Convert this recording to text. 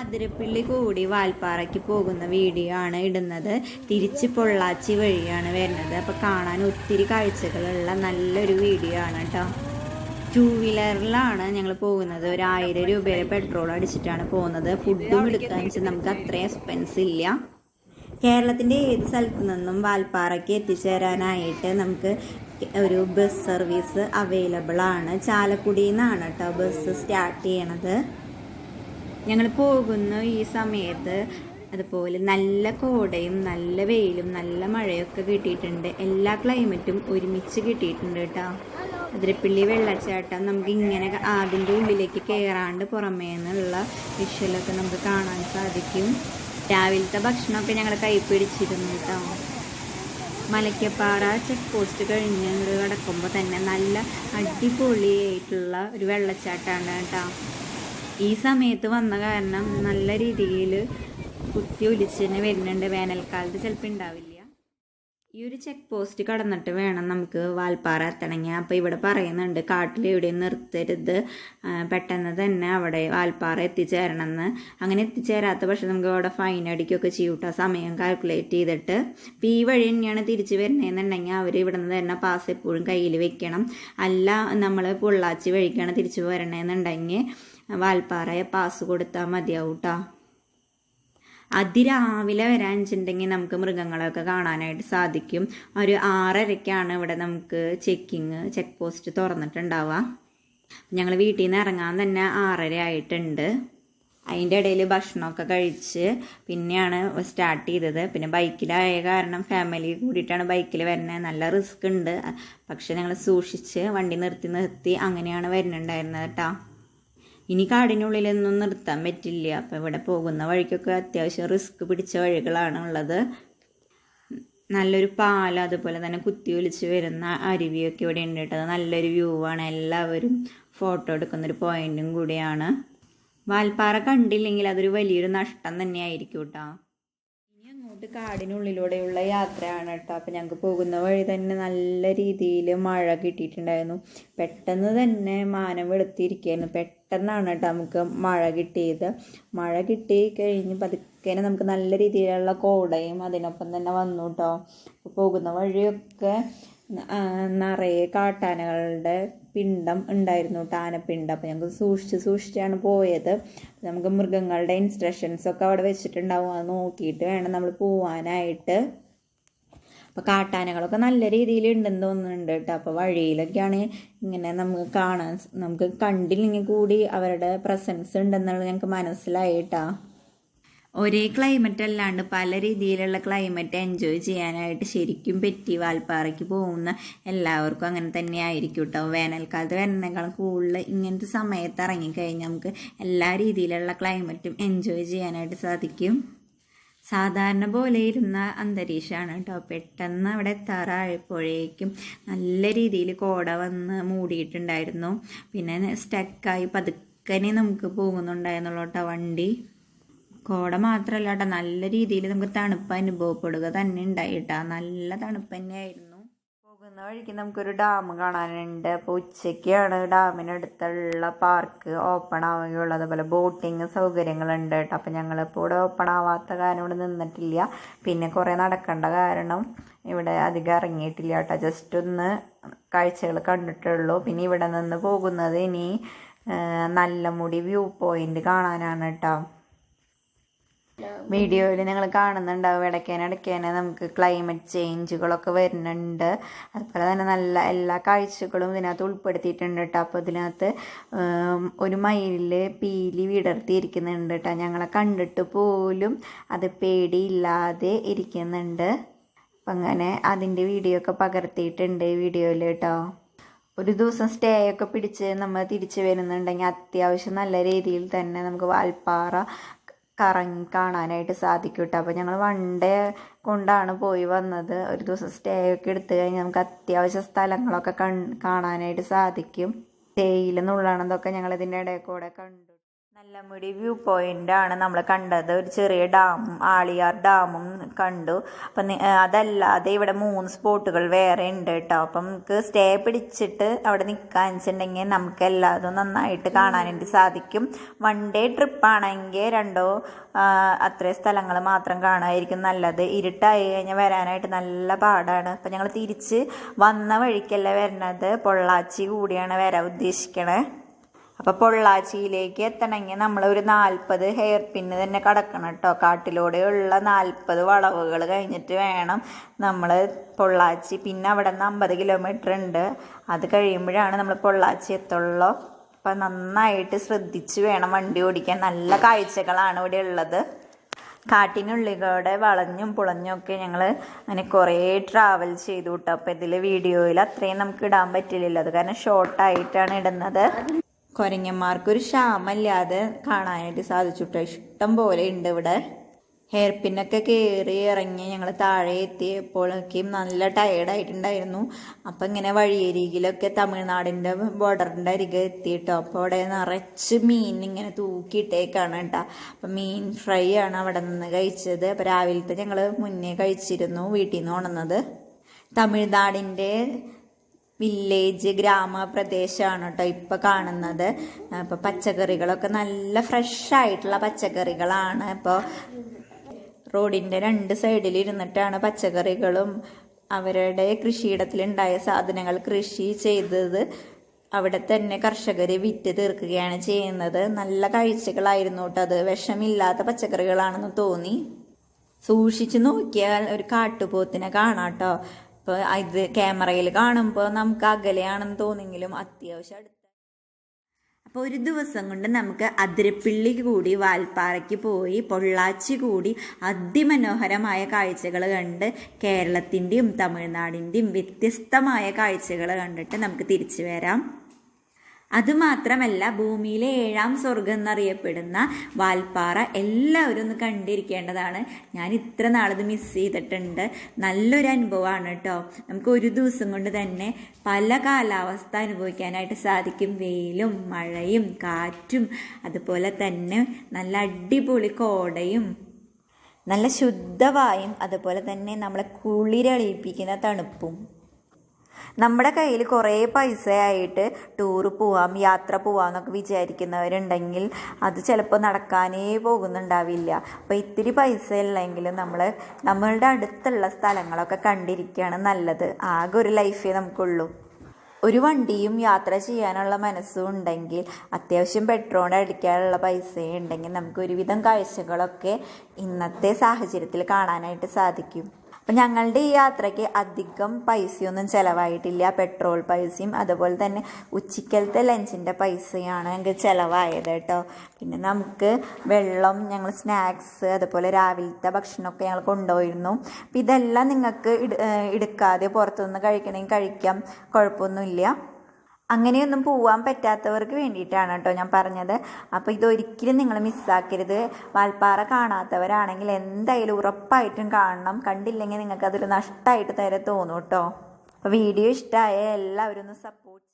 അതിരപ്പള്ളി കൂടി വാൽപ്പാറയ്ക്ക് പോകുന്ന വീഡിയോ ആണ് ഇടുന്നത്. തിരിച്ച് പൊള്ളാച്ചി വഴിയാണ് വരുന്നത്. അപ്പോൾ കാണാൻ ഒത്തിരി കാഴ്ചകളുള്ള നല്ലൊരു വീഡിയോ ആണ് കേട്ടോ ടൂ വീലറിലാണ് ഞങ്ങൾ പോകുന്നത്. ഒരു ആയിരം രൂപയുടെ പെട്രോൾ അടിച്ചിട്ടാണ് പോകുന്നത്. ഫുഡും എടുക്കാന്ന് വെച്ചാൽ നമുക്ക് അത്രയും എക്സ്പെൻസ് ഇല്ല. കേരളത്തിന്റെ ഏത് സ്ഥലത്തു നിന്നും വാൽപ്പാറയ്ക്ക് എത്തിച്ചേരാനായിട്ട് നമുക്ക് ഒരു ബസ് സർവീസ് അവൈലബിൾ ആണ്. ചാലക്കുടിയിൽ നിന്നാണ് കേട്ടോ ബസ് സ്റ്റാർട്ട് ചെയ്യണത്. ഞങ്ങൾ പോകുന്ന ഈ സമയത്ത്. അതുപോലെ നല്ല കോടയും നല്ല വെയിലും നല്ല മഴയൊക്കെ കിട്ടിയിട്ടുണ്ട്. എല്ലാ ക്ലൈമറ്റും ഒരുമിച്ച് കിട്ടിയിട്ടുണ്ട് കേട്ടോ. അതിരപ്പള്ളി വെള്ളച്ചാട്ടം നമുക്ക് ഇങ്ങനെ അതിന്റെ ഉള്ളിലേക്ക് കയറാണ്ട് പുറമേ നിന്നുള്ള വിഷ്വലൊക്കെ നമുക്ക് കാണാൻ സാധിക്കും. രാവിലത്തെ ഭക്ഷണമൊക്കെ ഞങ്ങൾ കൈ പിടിച്ചിരുന്നു കേട്ടോ. മലയ്ക്കപ്പാറ ചെക്ക് പോസ്റ്റ് കഴിഞ്ഞ് കിടക്കുമ്പോൾ തന്നെ നല്ല അടിപൊളിയായിട്ടുള്ള ഒരു വെള്ളച്ചാട്ടമാണ് കേട്ടോ. ഈ സമയത്ത് വന്ന കാരണം നല്ല രീതിയിൽ കുത്തി ഒലിച്ച് തന്നെ വരുന്നുണ്ട് വേനൽക്കാലത്ത് ചിലപ്പോൾ ഉണ്ടാവില്ല. ഈ ഒരു ചെക്ക് പോസ്റ്റ് കടന്നിട്ട് വേണം നമുക്ക് വാൽപ്പാറ എത്തണമെങ്കിൽ. അപ്പോൾ ഇവിടെ പറയുന്നുണ്ട് കാട്ടിൽ എവിടെയും നിർത്തരുത്. പെട്ടെന്ന് തന്നെ അവിടെ വാൽപ്പാറ എത്തിച്ചേരണമെന്ന്. അങ്ങനെ എത്തിച്ചേരാത്ത പക്ഷെ നമുക്ക് അവിടെ ഫൈൻ അടിക്കുകയൊക്കെ ചെയ്യൂട്ട സമയം കാൽക്കുലേറ്റ് ചെയ്തിട്ട്. അപ്പോൾ ഈ വഴി തന്നെയാണ് തിരിച്ച് വരുന്നതെന്നുണ്ടെങ്കിൽ അവർ ഇവിടെ നിന്ന് തന്നെ പാസ് എപ്പോഴും കയ്യിൽ വെക്കണം. അല്ല നമ്മൾ പൊള്ളാച്ചി വഴിക്കാണ് തിരിച്ച് വരണേന്നുണ്ടെങ്കിൽ വാൽപ്പാറയെ പാസ് കൊടുത്താൽ മതിയാവും കേട്ടോ അതിരാവിലെ വരാൻ വെച്ചിട്ടുണ്ടെങ്കിൽ നമുക്ക് മൃഗങ്ങളൊക്കെ കാണാനായിട്ട് സാധിക്കും. ഒരു ആറരയ്ക്കാണ് ഇവിടെ നമുക്ക് ചെക്കിങ് ചെക്ക് പോസ്റ്റ് തുറന്നിട്ടുണ്ടാവുക. ഞങ്ങൾ വീട്ടിൽ നിന്ന് ഇറങ്ങാൻ തന്നെ ആറര ആയിട്ടുണ്ട്. അതിന്റെ ഇടയിൽ ഭക്ഷണമൊക്കെ കഴിച്ച് പിന്നെയാണ് സ്റ്റാർട്ട് ചെയ്തത്. പിന്നെ ബൈക്കിലായ കാരണം ഫാമിലി കൂടിയിട്ടാണ് ബൈക്കിൽ വരുന്നത്. നല്ല റിസ്ക് ഉണ്ട്. പക്ഷെ ഞങ്ങൾ സൂക്ഷിച്ച് വണ്ടി നിർത്തി നിർത്തി അങ്ങനെയാണ് വരുന്നുണ്ടായിരുന്നത് കേട്ടോ. ഇനി കാടിനുള്ളിലൊന്നും നിർത്താൻ പറ്റില്ല. അപ്പോൾ ഇവിടെ പോകുന്ന വഴിക്കൊക്കെ അത്യാവശ്യം റിസ്ക് പിടിച്ച വഴികളാണ് ഉള്ളത്. നല്ലൊരു പാല അതുപോലെ തന്നെ കുത്തി ഒലിച്ച് വരുന്ന അരുവിയൊക്കെ ഇവിടെ ഉണ്ട് കേട്ടോ. നല്ലൊരു വ്യൂ ആണ്. എല്ലാവരും ഫോട്ടോ എടുക്കുന്നൊരു പോയിന്റും കൂടിയാണ്. വാൽപ്പാറ കണ്ടില്ലെങ്കിൽ അതൊരു വലിയൊരു നഷ്ടം തന്നെയായിരിക്കും കേട്ടോ. ഇനി കാടിനുള്ളിലൂടെയുള്ള യാത്രയാണ് കേട്ടോ. അപ്പം ഞങ്ങൾക്ക് പോകുന്ന വഴി തന്നെ നല്ല രീതിയിൽ മഴ കിട്ടിയിട്ടുണ്ടായിരുന്നു. പെട്ടെന്ന് തന്നെ മാനം വെളുത്തിരിക്കുകയായിരുന്നു പെട്ടെന്നാണ് കേട്ടോ നമുക്ക് മഴ കിട്ടിയത്. മഴ കിട്ടി കഴിഞ്ഞ് നമുക്ക് നല്ല രീതിയിലുള്ള കോടയും അതിനൊപ്പം തന്നെ വന്നു കേട്ടോ. പോകുന്ന വഴിയൊക്കെ നിറയെ കാട്ടാനകളുടെ പിണ്ടം ഉണ്ടായിരുന്നു കേട്ടോ ആനപ്പിണ്ടം. അപ്പോൾ ഞങ്ങൾക്ക് സൂക്ഷിച്ച് സൂക്ഷിച്ചാണ് പോയത്. നമുക്ക് മൃഗങ്ങളുടെ ഇൻസ്ട്രക്ഷൻസ് ഒക്കെ അവിടെ വെച്ചിട്ടുണ്ടാവും. അത് നോക്കിയിട്ട് വേണം നമ്മൾ പോവാനായിട്ട്. അപ്പോൾ കാട്ടാനകളൊക്കെ നല്ല രീതിയിൽ ഉണ്ടെന്ന് തോന്നുന്നുണ്ട് കേട്ടോ അപ്പോൾ വഴിയിലൊക്കെയാണ് ഇങ്ങനെ നമുക്ക് കാണാൻ നമുക്ക് കണ്ടില്ലെങ്കിൽ കൂടി അവരുടെ പ്രസൻസ് ഉണ്ടെന്നുള്ളത് ഞങ്ങൾക്ക് മനസ്സിലായി കേട്ടോ ഒരേ ക്ലൈമറ്റ് അല്ലാണ്ട് പല രീതിയിലുള്ള ക്ലൈമറ്റ് എൻജോയ് ചെയ്യാനായിട്ട് ശരിക്കും പറ്റി വാൽപ്പാറയ്ക്ക് പോകുന്ന എല്ലാവർക്കും അങ്ങനെ തന്നെ ആയിരിക്കും കേട്ടോ വേനൽക്കാലത്ത് വരുന്നേക്കാളും കൂടുതൽ ഇങ്ങനത്തെ സമയത്ത് ഇറങ്ങിക്കഴിഞ്ഞാൽ നമുക്ക് എല്ലാ രീതിയിലുള്ള ക്ലൈമറ്റും എൻജോയ് ചെയ്യാനായിട്ട് സാധിക്കും. സാധാരണ പോലെ ഇരുന്ന അന്തരീക്ഷമാണ് കേട്ടോ പെട്ടെന്ന് അവിടെ എത്താറായപ്പോഴേക്കും നല്ല രീതിയിൽ കോട വന്ന് മൂടിയിട്ടുണ്ടായിരുന്നു. പിന്നെ സ്റ്റക്കായി പതുക്കനെ നമുക്ക് പോകുന്നുണ്ടായിരുന്നുള്ളൂ കേട്ടോ വണ്ടി. കോട മാത്രമല്ല കേട്ടോ നല്ല രീതിയിൽ നമുക്ക് തണുപ്പ് അനുഭവപ്പെടുക തന്നെ ഉണ്ടായിട്ടാ. നല്ല തണുപ്പ് തന്നെയായിരുന്നു. പോകുന്ന വഴിക്ക് നമുക്കൊരു ഡാം കാണാനുണ്ട്. അപ്പോൾ ഉച്ചയ്ക്കാണ് ഡാമിനടുത്തുള്ള പാർക്ക് ഓപ്പൺ ആവുകയുള്ളത് അതുപോലെ ബോട്ടിങ് സൗകര്യങ്ങളുണ്ട് കേട്ടോ. അപ്പോൾ ഞങ്ങളിപ്പോൾ ഇവിടെ ഓപ്പൺ ആവാത്ത കാരണം ഇവിടെ നിന്നിട്ടില്ല. പിന്നെ കുറേ നടക്കേണ്ട കാരണം ഇവിടെ അധികം ഇറങ്ങിയിട്ടില്ല കേട്ടോ. ജസ്റ്റ് ഒന്ന് കാഴ്ചകൾ കണ്ടിട്ടുള്ളൂ. പിന്നെ ഇവിടെ നിന്ന് പോകുന്നത് ഇനി നല്ല മുടി വ്യൂ പോയിന്റ് കാണാനാണ് കേട്ടോ. വീഡിയോയിൽ നിങ്ങൾ കാണുന്നുണ്ടാവും. ഇടയ്ക്കേനെ ഇടയ്ക്കേനെ നമുക്ക് ക്ലൈമറ്റ് ചേഞ്ചുകളൊക്കെ വരുന്നുണ്ട്. അതുപോലെ തന്നെ നല്ല എല്ലാ കാഴ്ചകളും ഇതിനകത്ത് ഉൾപ്പെടുത്തിയിട്ടുണ്ട് കേട്ടോ അപ്പോൾ ഇതിനകത്ത് ഒരു മയിലിൽ പീലി വിടർത്തിയിരിക്കുന്നുണ്ട് കേട്ടോ ഞങ്ങളെ കണ്ടിട്ട് പോലും അത് പേടിയില്ലാതെ ഇരിക്കുന്നുണ്ട്. അപ്പം അങ്ങനെ അതിന്റെ വീഡിയോ ഒക്കെ പകർത്തിയിട്ടുണ്ട് വീഡിയോയിൽ കേട്ടോ ഒരു ദിവസം സ്റ്റേ ഒക്കെ പിടിച്ച് നമ്മൾ തിരിച്ചു വരുന്നുണ്ടെങ്കിൽ അത്യാവശ്യം നല്ല രീതിയിൽ തന്നെ നമുക്ക് വാൽപ്പാറ കറങ്ങി കാണാനായിട്ട് സാധിക്കും കേട്ടോ അപ്പോൾ ഞങ്ങൾ വൺ ഡേ കൊണ്ടാണ് പോയി വന്നത്. ഒരു ദിവസം സ്റ്റേ ഒക്കെ എടുത്ത് കഴിഞ്ഞാൽ നമുക്ക് അത്യാവശ്യ സ്ഥലങ്ങളൊക്കെ കൺ കാണാനായിട്ട് സാധിക്കും. തേയില ഞങ്ങൾ ഇതിന്റെ ഇടയിൽ കൂടെ കണ്ടു. നല്ലമുടി വ്യൂ പോയിന്റ് ആണ് നമ്മൾ കണ്ടത്. ഒരു ചെറിയ ഡാമും ആളിയാർ ഡാമും കണ്ടു. അപ്പം അതല്ലാതെ ഇവിടെ മൂന്ന് സ്പോട്ടുകൾ വേറെ ഉണ്ട് കേട്ടോ. അപ്പം നമുക്ക് സ്റ്റേ പിടിച്ചിട്ട് അവിടെ നിൽക്കാൻ വെച്ചിട്ടുണ്ടെങ്കിൽ നമുക്ക് എല്ലാതും നന്നായിട്ട് കാണാനായിട്ട് സാധിക്കും. വൺ ഡേ ട്രിപ്പ് ആണെങ്കിൽ രണ്ടോ അത്രയും സ്ഥലങ്ങൾ മാത്രം കാണാമായിരിക്കും നല്ലത്. ഇരുട്ടായി കഴിഞ്ഞാൽ വരാനായിട്ട് നല്ല പാടാണ്. അപ്പം ഞങ്ങൾ തിരിച്ച് വന്ന വഴിക്കല്ല വരുന്നത് പൊള്ളാച്ചി കൂടിയാണ് വരാൻ ഉദ്ദേശിക്കണേ. അപ്പോൾ പൊള്ളാച്ചിയിലേക്ക് എത്തണമെങ്കിൽ നമ്മൾ ഒരു നാൽപ്പത് ഹെയർ പിന്ന് തന്നെ കടക്കണം കേട്ടോ കാട്ടിലൂടെയുള്ള നാൽപ്പത് വളവുകൾ കഴിഞ്ഞിട്ട് വേണം നമ്മൾ പൊള്ളാച്ചി. പിന്നെ അവിടെ നിന്ന് അമ്പത് കിലോമീറ്റർ ഉണ്ട്. അത് കഴിയുമ്പോഴാണ് നമ്മൾ പൊള്ളാച്ചി എത്തുള്ളൂ. അപ്പം നന്നായിട്ട് ശ്രദ്ധിച്ച് വേണം വണ്ടി ഓടിക്കാൻ. നല്ല കാഴ്ചകളാണ് ഇവിടെ ഉള്ളത്. കാട്ടിനുള്ളിലൂടെ വളഞ്ഞും പുളഞ്ഞും ഒക്കെ ഞങ്ങൾ അങ്ങനെ കുറേ ട്രാവൽ ചെയ്തു കേട്ടോ അപ്പോൾ ഇതിൽ വീഡിയോയിൽ അത്രയും നമുക്ക് ഇടാൻ പറ്റില്ലല്ലോ. അത് കാരണം ഷോർട്ടായിട്ടാണ് ഇടുന്നത്. കുരങ്ങന്മാർക്കൊരു ക്ഷാമല്ലാതെ കാണാനായിട്ട് സാധിച്ചു കേട്ടോ ഇഷ്ടം പോലെ ഉണ്ട് ഇവിടെ. ഹെയർ പിന്നൊക്കെ കയറി ഇറങ്ങി ഞങ്ങൾ താഴെ എത്തിയപ്പോഴൊക്കെയും നല്ല ടയേർഡായിട്ടുണ്ടായിരുന്നു അപ്പം ഇങ്ങനെ വഴിയരികിലൊക്കെ തമിഴ്നാടിന്റെ ബോർഡറിന്റെ അരികെ എത്തിയിട്ടോ. അപ്പോൾ അവിടെ നിറച്ച് മീൻ ഇങ്ങനെ തൂക്കിയിട്ടേക്കാണ് കേട്ടോ. അപ്പം മീൻ ഫ്രൈ ആണ് അവിടെ നിന്ന് കഴിച്ചത്. അപ്പോൾ രാവിലത്തെ ഞങ്ങൾ മുന്നേ കഴിച്ചിരുന്നു വീട്ടിൽ നിന്ന് ഉണന്നത് തമിഴ്നാടിന്റെ വില്ലേജ് ഗ്രാമപ്രദേശമാണ് കേട്ടോ ഇപ്പം കാണുന്നത്. അപ്പോൾ പച്ചക്കറികളൊക്കെ നല്ല ഫ്രഷ് ആയിട്ടുള്ള പച്ചക്കറികളാണ്. ഇപ്പോൾ റോഡിന്റെ രണ്ട് സൈഡിൽ ഇരുന്നിട്ടാണ് പച്ചക്കറികളും അവരുടെ കൃഷിയിടത്തിലുണ്ടായ സാധനങ്ങൾ കൃഷി ചെയ്തത്. അവിടെ തന്നെ കർഷകർ വിറ്റ് തീർക്കുകയാണ് ചെയ്യുന്നത്. നല്ല കാഴ്ചകളായിരുന്നു കേട്ടോ അത്. വിഷമില്ലാത്ത പച്ചക്കറികളാണെന്ന് തോന്നി. സൂക്ഷിച്ചു നോക്കിയാൽ ഒരു കാട്ടുപോത്തിനെ കാണാട്ടോ ഇപ്പോൾ ഇത് ക്യാമറയിൽ കാണുമ്പോൾ നമുക്ക് അകലെയാണെന്ന് തോന്നെങ്കിലും അത്യാവശ്യം അടുത്ത അപ്പോൾ ഒരു ദിവസം കൊണ്ട് നമുക്ക് അതിരപ്പിള്ളി കൂടി വാൽപ്പാറയ്ക്ക് പോയി പൊള്ളാച്ചി കൂടി അതിമനോഹരമായ കാഴ്ചകൾ കണ്ട് കേരളത്തിന്റെയും തമിഴ്നാടിന്റെയും വ്യത്യസ്തമായ കാഴ്ചകൾ കണ്ടിട്ട് നമുക്ക് തിരിച്ചു വരാം. അതുമാത്രമല്ല ഭൂമിയിലെ ഏഴാം സ്വർഗം എന്നറിയപ്പെടുന്ന വാൽപ്പാറ എല്ലാവരും ഒന്ന് കണ്ടിരിക്കേണ്ടതാണ്. ഞാൻ ഇത്ര നാളത് മിസ് ചെയ്തിട്ടുണ്ട്. നല്ലൊരു അനുഭവമാണ് കേട്ടോ നമുക്ക് ഒരു ദിവസം കൊണ്ട് തന്നെ പല കാലാവസ്ഥ അനുഭവിക്കാനായിട്ട് സാധിക്കും. വെയിലും മഴയും കാറ്റും അതുപോലെ തന്നെ നല്ല അടിപൊളി കോടയും നല്ല ശുദ്ധവായും അതുപോലെ തന്നെ നമ്മളെ കുളിരളിയിപ്പിക്കുന്ന തണുപ്പും. നമ്മുടെ കയ്യിൽ കുറേ പൈസയായിട്ട് ടൂറ് പോവാം യാത്ര പോവാന്നൊക്കെ വിചാരിക്കുന്നവരുണ്ടെങ്കിൽ അത് ചിലപ്പോൾ നടക്കാനേ പോകുന്നുണ്ടാവില്ല. അപ്പോൾ ഇത്തിരി പൈസ ഇല്ലെങ്കിലും നമ്മൾ നമ്മളുടെ അടുത്തുള്ള സ്ഥലങ്ങളൊക്കെ കണ്ടിരിക്കുകയാണ് നല്ലത്. ആകെ ഒരു ലൈഫേ നമുക്കുള്ളൂ. ഒരു വണ്ടിയും യാത്ര ചെയ്യാനുള്ള മനസ്സും ഉണ്ടെങ്കിൽ അത്യാവശ്യം പെട്രോൾ അടിക്കാനുള്ള പൈസയും ഉണ്ടെങ്കിൽ നമുക്ക് ഒരുവിധം കാഴ്ചകളൊക്കെ ഇന്നത്തെ സാഹചര്യത്തിൽ കാണാനായിട്ട് സാധിക്കും. അപ്പം ഞങ്ങളുടെ ഈ യാത്രയ്ക്ക് അധികം പൈസയൊന്നും ചിലവായിട്ടില്ല. പെട്രോൾ പൈസയും അതുപോലെ തന്നെ ഉച്ചക്കലത്തെ ലഞ്ചിന്റെ പൈസയാണ് ഞങ്ങൾക്ക് ചിലവായത് കേട്ടോ. പിന്നെ നമുക്ക് വെള്ളം ഞങ്ങൾ സ്നാക്സ് അതുപോലെ രാവിലത്തെ ഭക്ഷണമൊക്കെ ഞങ്ങൾ കൊണ്ടുപോയിരുന്നു. അപ്പം ഇതെല്ലാം നിങ്ങൾക്ക് എടുക്കാതെ പുറത്തുനിന്ന് കഴിക്കണമെങ്കിൽ കഴിക്കാം. കുഴപ്പമൊന്നുമില്ല. അങ്ങനെയൊന്നും പോവാൻ പറ്റാത്തവർക്ക് വേണ്ടിയിട്ടാണ് കേട്ടോ ഞാൻ പറഞ്ഞത്. അപ്പോൾ ഇതൊരിക്കലും നിങ്ങൾ മിസ്സാക്കരുത് വാൽപ്പാറ കാണാത്തവരാണെങ്കിൽ എന്തായാലും ഉറപ്പായിട്ടും കാണണം. കണ്ടില്ലെങ്കിൽ നിങ്ങൾക്ക് അതൊരു നഷ്ടമായിട്ട് തരെ തോന്നും കേട്ടോ. വീഡിയോ ഇഷ്ടമായ എല്ലാവരും ഒന്ന് സപ്പോർട്ട്